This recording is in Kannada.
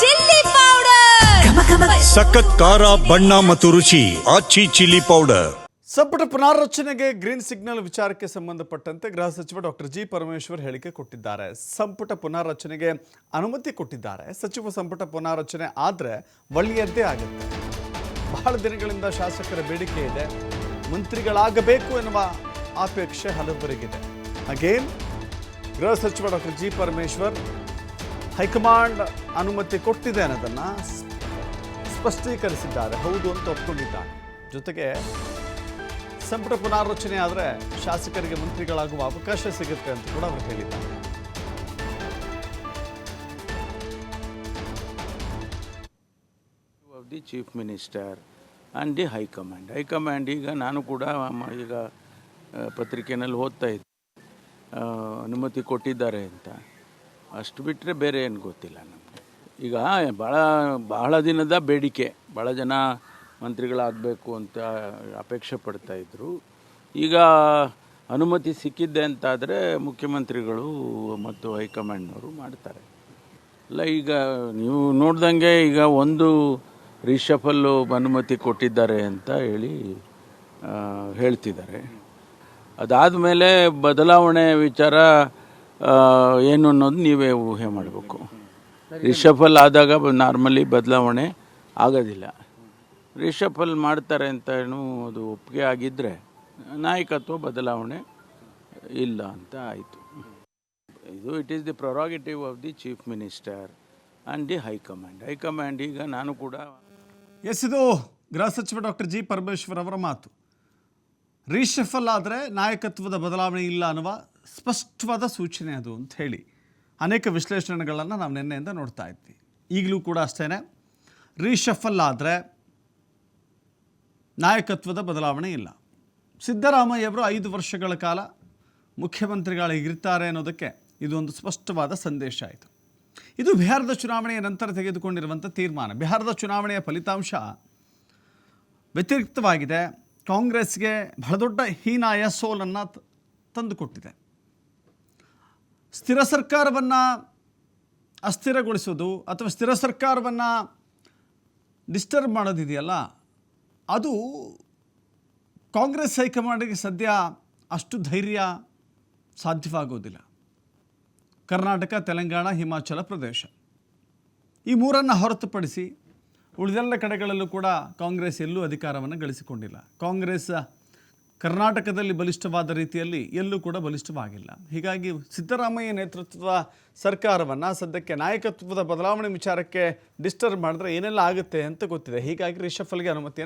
Chilli powder. ಸಖತ್ ಖಾರ ಬಣ್ಣ ಮತ್ತು ರುಚಿ ಆಚಿ ಚಿಲ್ಲಿ ಪೌಡರ್. ಸಂಪುಟ ಪುನಾರಚನೆಗೆ ಗ್ರೀನ್ ಸಿಗ್ನಲ್ ವಿಚಾರಕ್ಕೆ ಸಂಬಂಧಪಟ್ಟಂತೆ ಗೃಹ ಸಚಿವ ಡಾಕ್ಟರ್ ಜಿ ಪರಮೇಶ್ವರ್ ಹೇಳಿಕೆ ಕೊಟ್ಟಿದ್ದಾರೆ. ಸಂಪುಟ ಪುನಾರಚನೆಗೆ ಅನುಮತಿ ಕೊಟ್ಟಿದ್ದಾರೆ. ಸಚಿವ ಸಂಪುಟ ಪುನಾರಚನೆ ಆದರೆ ಒಳ್ಳೆಯದ್ದೇ ಆಗುತ್ತೆ. ಬಹಳ ದಿನಗಳಿಂದ ಶಾಸಕರ ಬೇಡಿಕೆ ಇದೆ. ಮಂತ್ರಿಗಳಾಗಬೇಕು ಎನ್ನುವ ಅಪೇಕ್ಷೆ ಹಲವರಿಗಿದೆ. ಅಗೇನ್ ಗೃಹ ಸಚಿವ ಡಾಕ್ಟರ್ ಜಿ ಪರಮೇಶ್ವರ್ ಹೈಕಮಾಂಡ್ ಅನುಮತಿ ಕೊಟ್ಟಿದೆ ಅನ್ನೋದನ್ನು ಸ್ಪಷ್ಟೀಕರಿಸಿದ್ದಾರೆ. ಹೌದು ಅಂತ ಒಪ್ಕೊಂಡಿದ್ದಾರೆ. ಜೊತೆಗೆ ಸಂಪುಟ ಪುನಾರಚನೆ ಆದರೆ ಶಾಸಕರಿಗೆ ಮಂತ್ರಿಗಳಾಗುವ ಅವಕಾಶ ಸಿಗುತ್ತೆ ಅಂತ ಕೂಡ ಅವರು ಹೇಳಿದ್ದಾರೆ. The chief minister and the high command high command ಈಗ ನಾನು ಕೂಡ ಈಗ ಪತ್ರಿಕೆಯಲ್ಲಿ ಓದ್ತಾ ಇದ್ದೆ. ಅನುಮತಿ ಕೊಟ್ಟಿದ್ದಾರೆ ಅಂತ. ಅಷ್ಟು ಬಿಟ್ಟರೆ ಬೇರೆ ಏನು ಗೊತ್ತಿಲ್ಲ ನಮಗೆ. ಈಗ ಭಾಳ ಬಹಳ ದಿನದ ಬೇಡಿಕೆ ಭಾಳ ಜನ ಮಂತ್ರಿಗಳಾಗಬೇಕು ಅಂತ ಅಪೇಕ್ಷೆ ಪಡ್ತಾಯಿದ್ರು ಈಗ ಅನುಮತಿ ಸಿಕ್ಕಿದ್ದೆ ಅಂತಾದರೆ ಮುಖ್ಯಮಂತ್ರಿಗಳು ಮತ್ತು ಹೈಕಮಾಂಡ್ನವರು ಮಾಡ್ತಾರೆ. ಅಲ್ಲ, ಈಗ ನೀವು ನೋಡ್ದಂಗೆ ಈಗ ಒಂದು ರಿಷಫಲ್ಲು ಅನುಮತಿ ಕೊಟ್ಟಿದ್ದಾರೆ ಅಂತ ಹೇಳಿ ಹೇಳ್ತಿದ್ದಾರೆ. ಅದಾದ ಮೇಲೆ ಬದಲಾವಣೆ ವಿಚಾರ ಏನು ಅನ್ನೋದು ನೀವೇ ಊಹೆ ಮಾಡಬೇಕು. ರಿಷಫಲ್ ಆದಾಗ ನಾರ್ಮಲಿ ಬದಲಾವಣೆ ಆಗೋದಿಲ್ಲ. ರಿಷಫಲ್ ಮಾಡ್ತಾರೆ ಅಂತ ಏನು ಅದು ಒಪ್ಪಿಗೆ ಆಗಿದ್ದರೆ ನಾಯಕತ್ವ ಬದಲಾವಣೆ ಇಲ್ಲ ಅಂತ ಆಯಿತು. ಇದು it is the prerogative of the chief minister and the high command high command ಈಗ ನಾನು ಕೂಡ ಎಸ್, ಇದು ಗೃಹ ಸಚಿವ ಡಾಕ್ಟರ್ ಜಿ ಪರಮೇಶ್ವರ್ ಅವರ ಮಾತು. ರಿಷಫಲ್ ಆದರೆ ನಾಯಕತ್ವದ ಬದಲಾವಣೆ ಇಲ್ಲ ಅನ್ನುವ ಸ್ಪಷ್ಟವಾದ ಸೂಚನೆ ಅದು ಅಂತ ಹೇಳಿ ಅನೇಕ ವಿಶ್ಲೇಷಣೆಗಳನ್ನು ನಾವು ನಿನ್ನೆಯಿಂದ ನೋಡ್ತಾ ಇದ್ವಿ. ಈಗಲೂ ಕೂಡ ಅಷ್ಟೇ ರೀಶಫಲ್ ಆದರೆ ನಾಯಕತ್ವದ ಬದಲಾವಣೆ ಇಲ್ಲ. ಸಿದ್ದರಾಮಯ್ಯವರು ಐದು ವರ್ಷಗಳ ಕಾಲ ಮುಖ್ಯಮಂತ್ರಿಗಳಿಗಿರ್ತಾರೆ ಅನ್ನೋದಕ್ಕೆ ಇದು ಒಂದು ಸ್ಪಷ್ಟವಾದ ಸಂದೇಶ ಆಯಿತು ಇದು ಬಿಹಾರದ ಚುನಾವಣೆಯ ನಂತರ ತೆಗೆದುಕೊಂಡಿರುವಂಥ ತೀರ್ಮಾನ. ಬಿಹಾರದ ಚುನಾವಣೆಯ ಫಲಿತಾಂಶ ವ್ಯತಿರಿಕ್ತವಾಗಿದೆ. ಕಾಂಗ್ರೆಸ್ಗೆ ಬಹಳ ದೊಡ್ಡ ಹೀನಾಯ ಸೋಲನ್ನು ತಂದುಕೊಟ್ಟಿದೆ ಸ್ಥಿರ ಸರ್ಕಾರವನ್ನು ಅಸ್ಥಿರಗೊಳಿಸೋದು ಅಥವಾ ಸ್ಥಿರ ಸರ್ಕಾರವನ್ನು ಡಿಸ್ಟರ್ಬ್ ಮಾಡೋದಿದೆಯಲ್ಲ, ಅದು ಕಾಂಗ್ರೆಸ್ ಹೈಕಮಾಂಡಿಗೆ ಸದ್ಯ ಅಷ್ಟು ಧೈರ್ಯ ಸಾಧ್ಯವಾಗೋದಿಲ್ಲ. ಕರ್ನಾಟಕ, ತೆಲಂಗಾಣ, ಹಿಮಾಚಲ ಪ್ರದೇಶ. ಈ ಮೂರನ್ನು ಹೊರತುಪಡಿಸಿ ಉಳಿದೆಲ್ಲ ಕಡೆಗಳಲ್ಲೂ ಕೂಡ ಕಾಂಗ್ರೆಸ್ ಎಲ್ಲೂ ಅಧಿಕಾರವನ್ನು ಗಳಿಸಿಕೊಂಡಿಲ್ಲ. ಕಾಂಗ್ರೆಸ್ ಕರ್ನಾಟಕದಲ್ಲಿ ಬಲಿಷ್ಠವಾದ ರೀತಿಯಲ್ಲಿ ಎಲ್ಲೂ ಕೂಡ ಬಲಿಷ್ಠವಾಗಿಲ್ಲ. ಹೀಗಾಗಿ ಸಿದ್ದರಾಮಯ್ಯ ನೇತೃತ್ವದ ಸರ್ಕಾರವನ್ನು ಸದ್ಯಕ್ಕೆ ನಾಯಕತ್ವದ ಬದಲಾವಣೆ ವಿಚಾರಕ್ಕೆ ಡಿಸ್ಟರ್ಬ್ ಮಾಡಿದ್ರೆ ಏನೆಲ್ಲ ಆಗುತ್ತೆ ಅಂತ ಗೊತ್ತಿದೆ. ಹೀಗಾಗಿ ರಿಷಫಲ್ಗೆ ಅನುಮತಿಯನ್ನು